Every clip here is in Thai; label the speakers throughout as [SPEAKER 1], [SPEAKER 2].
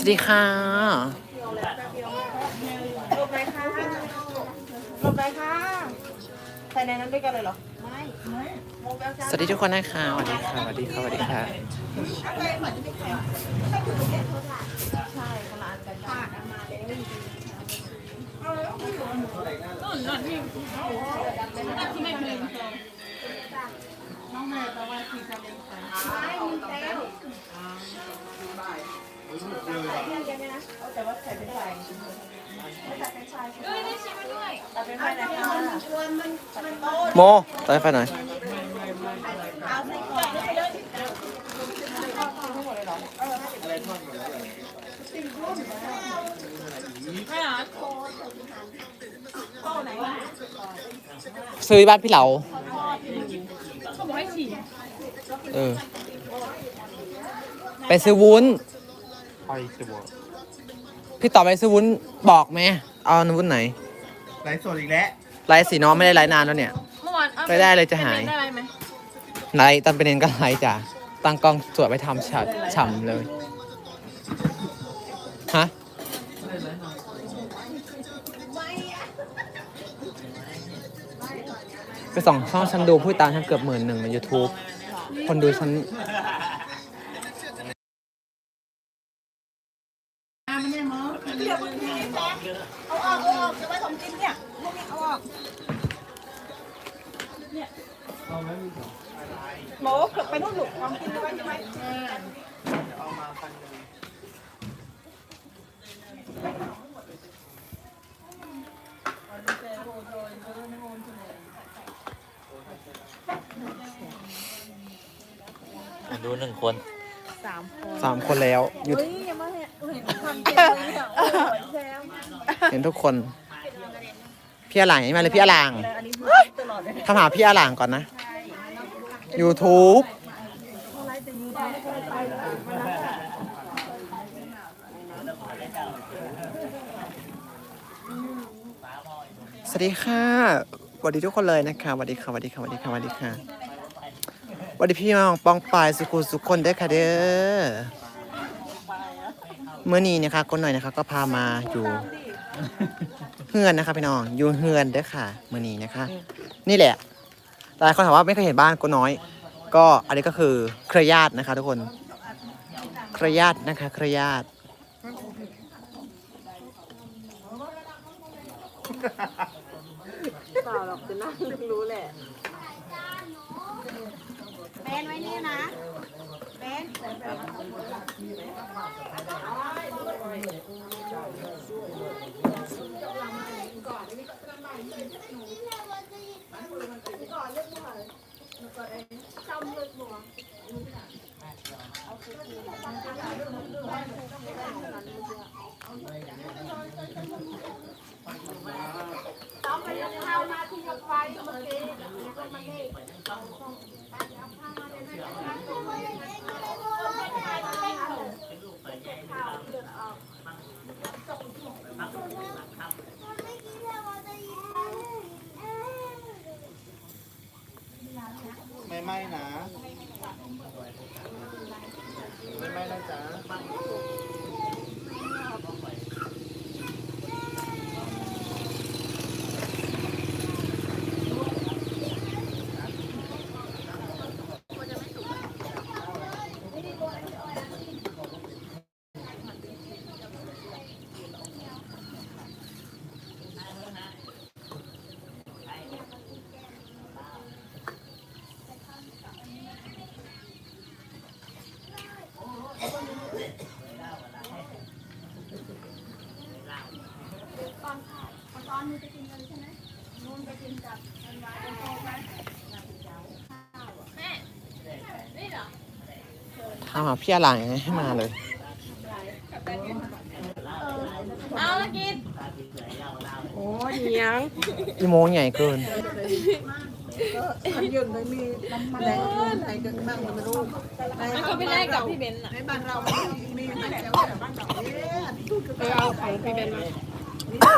[SPEAKER 1] วัสดีค่ะ
[SPEAKER 2] หลบไหนคะหลบไหนคะใส่ในนั้นด้วยกันเลยเหรอ ไม่ไม่โมเบลจ้า
[SPEAKER 1] สวัสดีทุกคนนะคะสวัสดีค่ะสวัสดีค่ะสวัสดีค่ะ
[SPEAKER 2] ใช่คนละ
[SPEAKER 1] ห
[SPEAKER 2] รอโตไหนวะ
[SPEAKER 1] ซื้อบ้านพี่เหลาเออ ไปซื้อวุ้น
[SPEAKER 3] ไปจะบอก
[SPEAKER 1] พี่ต่อไปซื้อวุ้นบอกไหมเอาวุ้นไหน
[SPEAKER 3] ไลฟ์สดอีกแล้ว
[SPEAKER 1] ไลฟ์สีน้องไม่ได้ไลฟ์นานแล้วเนี่ย
[SPEAKER 2] เมื่อวาน
[SPEAKER 1] ไม่ได้เลยจะหาย
[SPEAKER 2] ได้ไหม
[SPEAKER 1] ไลฟ์ตอนเป็นเรียนก็ไลฟ์จ้ะตั้งกล้องสวยไปทำฉ่ำฉ่ำเลยฮะไปส่องช่องฉันดูผู้ตามฉันเกือบหมื่นหนึ่งใน YouTube คนดูฉัน
[SPEAKER 2] เอาออกเอาออกจะไว้ผมกินเนี่ยพวกนี้เอาออกเนี่ยโหเกือบไปนู่นหลุดความกินเอาไว้ใช่ไหม
[SPEAKER 4] ดูหนึ่งคน
[SPEAKER 2] สามคน
[SPEAKER 1] สามคนแล้วหยุด
[SPEAKER 2] เฮ้ยยังไม่เห็นเห็นความเก่งเลยเนี่ยโอ้ยแซม
[SPEAKER 1] เห็นทุกคน พี่อาหลางยังไม่มาเลยพี่อาหลาง
[SPEAKER 2] อันนี้พูดตลอดเลย
[SPEAKER 1] ทำหาพี่อาหลางก่อนนะ YouTube สวัสดีค่ะสวัสดีทุกคนเลยนะคะสวัสดีค่ะสวัสดีค่ะสวัสดีค่ะสวัสดีค่ะสวัสดีพี่น้องปองปายสุขุสุคนเด้ค่ะเด้อเมื่อนี้นะคะคนหน่อยนะคะก็พามาอยู่เฮือนนะคะพี่น้องอยู่เฮือนเด้อค่ะเมื่อนี้นะคะ นี่แหละ หลายคนถามว่าไม่เคยเห็นบ้านกูน้อย ก็อันนี้ก็คือเครือญาตินะคะ ทุกคน เครือญาตินะคะ เครือญาติ
[SPEAKER 2] เปล่าหรอกจะนั่งรู้แหละเบนไว้นี่นะเบน Samot mo ha. Ano ka rin? Samot mo ha. Ano ka?
[SPEAKER 3] ไม่ไม่นะ ไม่ไม่นะจ๊ะ
[SPEAKER 1] ถามหาพี่อาหลางยังไงให้มาเลย
[SPEAKER 2] เอาละกิน โอ้ยเนียง
[SPEAKER 1] อีโมงใหญ่เกิน
[SPEAKER 2] มันยืนเลยมีน้ำมันแดงไหนกันบ้างก็ไม่รู้แล้วก็ไม่ได้กับพี่เบนในบ้านเรามีแต่ว่าบ้านเราเนี่ยเอาของพี่เบนมา
[SPEAKER 5] เอ้า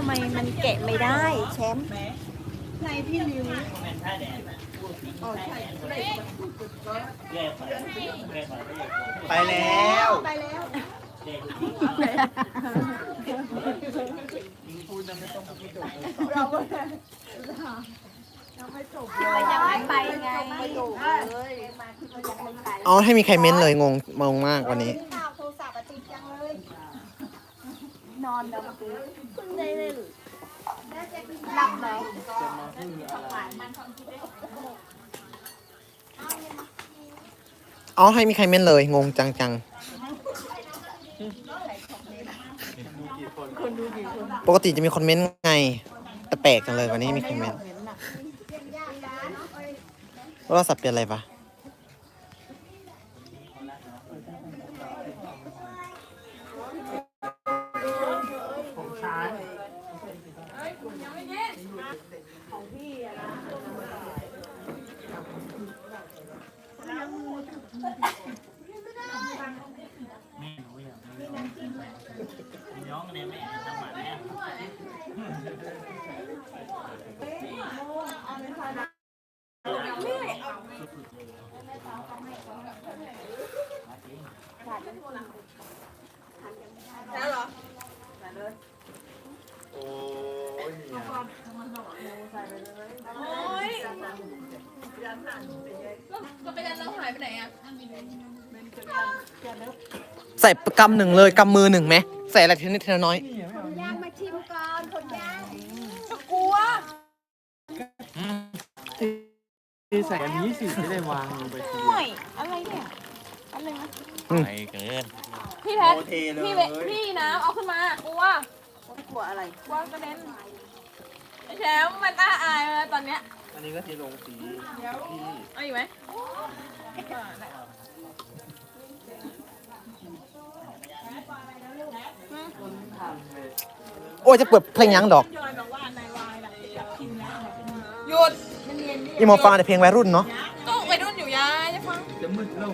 [SPEAKER 5] ทำไมมันแกะไม่ได้แชมป์
[SPEAKER 2] ในพี่ริว
[SPEAKER 3] ไปแล้ว
[SPEAKER 5] ยังไม่ไปไง
[SPEAKER 1] เอาให้มีใครเม้นเลยงงงงมากวันนี้
[SPEAKER 5] โทรศัพท์ติดจังเลยนอนแล้วก็คือ ได้เลยหลับเลย
[SPEAKER 1] เอให้มีใครเม้นเลย งงจังจังปกติจะมีคนเม้นไง แต่แปลกจังเลยวันนี้มีใครเม้นโทรศัพท์เป็นอะไรปะ
[SPEAKER 6] แม่หนูอย่างน
[SPEAKER 2] ี้องเลยแม่จังหว
[SPEAKER 6] ัน่
[SPEAKER 1] ใส่กำหนึ่งเลยกำมือหนึ่งไหมใส่อะไรทีนิดทีละน้อย
[SPEAKER 5] ย่างมาชิมก่อนคนย่าง
[SPEAKER 3] ที่ใส่อันนี้สิจะได้วางลงไปที
[SPEAKER 6] ไม่อะไรเนี่ยอะไรนะ
[SPEAKER 4] ไปเกิน
[SPEAKER 6] พี่แพท
[SPEAKER 3] โอเทเลย
[SPEAKER 6] พี่เวพี่น้ำเอาขึ้นมากลัว
[SPEAKER 2] กลัวอะไร
[SPEAKER 6] กลัวกระเด็นไอ้ แชมป์มันน่าอายเลยตอนเนี้ย
[SPEAKER 3] อันนี้ก็เทลงสีพี่
[SPEAKER 6] เอาอยู่ไหม
[SPEAKER 1] โอ้ยจะเปิดเพลงยังดอก
[SPEAKER 6] หยุด
[SPEAKER 1] อีโมฟังแต่เพลงวัยรุ่นเนาะ
[SPEAKER 6] ก็ไปรุ่นอยู่ยายจะฟัง
[SPEAKER 3] จะมืดแล้ว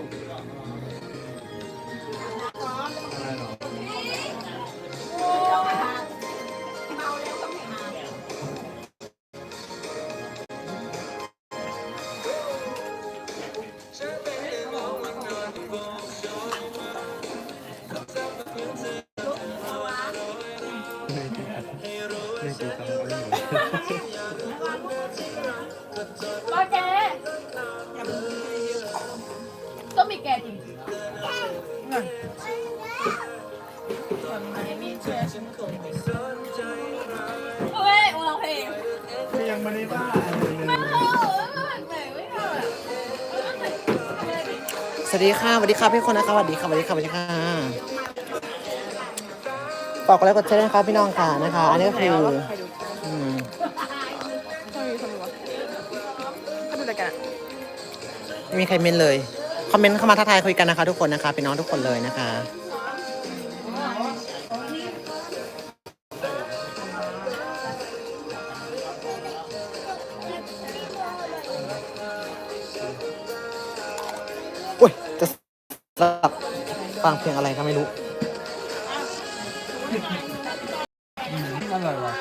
[SPEAKER 6] ก็แกก็มีแกจริงเฮ้ยร้องเพลง
[SPEAKER 3] ยังไม่ได้บ้า
[SPEAKER 6] ไม่เอาไม่แปลกไม่เอา
[SPEAKER 1] สวัสดีค่ะสวัสดีค่ะพี่คนนะคะสวัสดีค่ะสวัสดีค่ะสวัสดีค่ะ ฝากกดไลค์กดแชร์ด้วยนะคะพี่น้องค่ะนะคะ อันนี้ก็คืออืม
[SPEAKER 6] ก็ดูรายการ
[SPEAKER 1] ไม่มีใครเม้นเลย คอมเมนต์เข้ามาทักทายคุยกันนะคะ ทุกคนนะคะพี่น้องทุกคนเลยนะคะ อุ้ย จะสลับฟังเพลงอะไรก็ไม่รู้
[SPEAKER 3] อร่อยว่ะ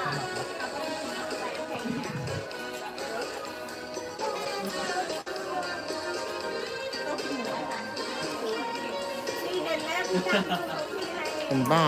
[SPEAKER 1] เป็นบ้า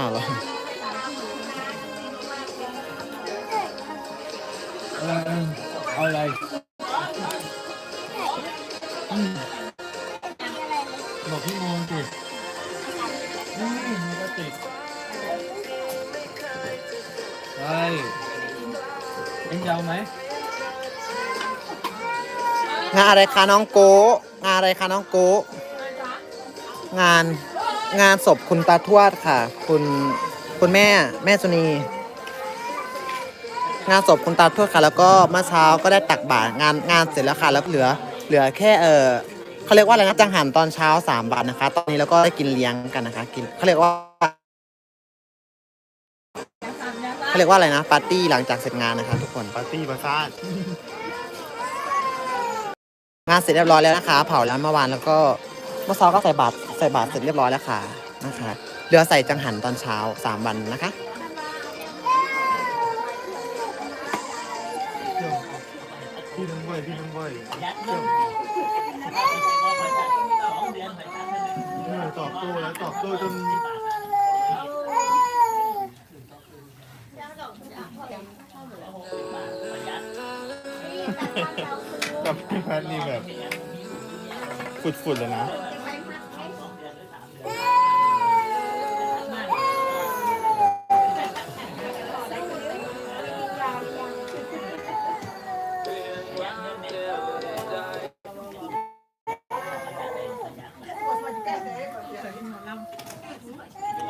[SPEAKER 3] งา
[SPEAKER 1] นอะไรคะน้องโกะงานอะไรคะน้องโกะงานงานศพคุณตาทวดค่ะ คุณคุณแม่แม่สุนี งานศพคุณตาทวดค่ะ แล้วก็เมื่อเช้าก็ได้ตักบาตรงานงานเสร็จแล้วค่ะ แล้วเหลือ เหลือแค่เออเขาเรียกว่าอะไรนะจังหันตอนเช้าสามบาทนะคะ ตอนนี้เราก็ได้กินเลี้ยงกันนะคะ กินเขาเรียกว่าเขาเรียกว่าอะไรนะปาร์ตี้หลังจากเสร็จงานนะคะ ทุกคน
[SPEAKER 3] ปาร์ตี้ปาซ่า
[SPEAKER 1] งานเสร็จเรียบร้อยแล้วนะคะ เผาแล้วเมื่อวานแล้วก็เมื่อเช้าก็ใส่บาตรใส่บาตรเสร็จเรียบร้อยแล้วค่ะนะคะเหลือใส่จังหันตอนเช้าสามวันนะคะ
[SPEAKER 2] พี่น้องบ่อยพี่น้องบ่อยตอบโต้แล้วตอบโต้จน กับพี่แพทนี่แบบฟุดๆเลยนะ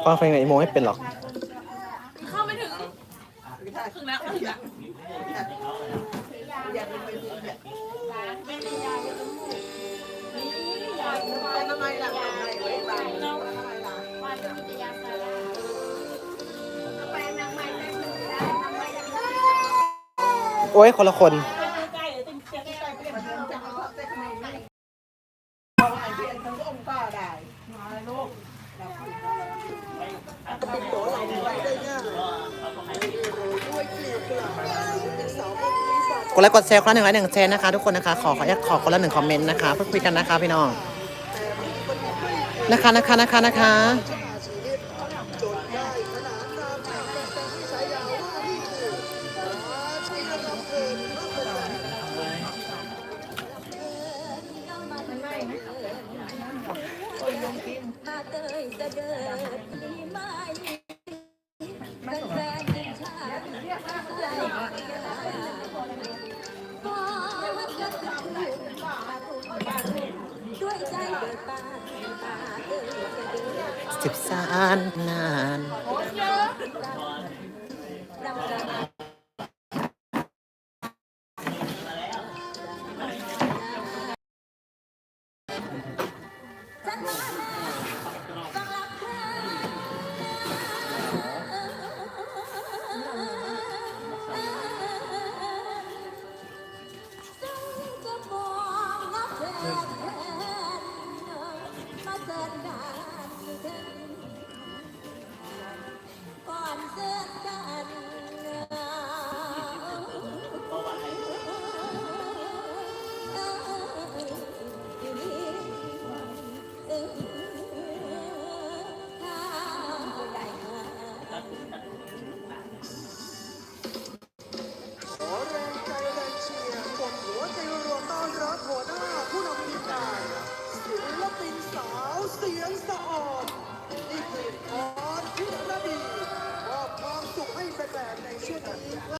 [SPEAKER 5] ฟังเพลงไหนโมไม่เป็นหรอก
[SPEAKER 7] ลี
[SPEAKER 8] ยว
[SPEAKER 3] เกลือเป็นสาวคนนี้สาว
[SPEAKER 5] กดไลค์กดแชร์คนละหนึ่งไลค์หนึ่งแชร์นะคะทุกคนนะคะ ขอขออขอคนละหนึ่งคอมเมนต์นะคะเพื่อคุยกันนะคะพี่น้อง นะคะนะคะนะคะนะคะ สิบสานนาน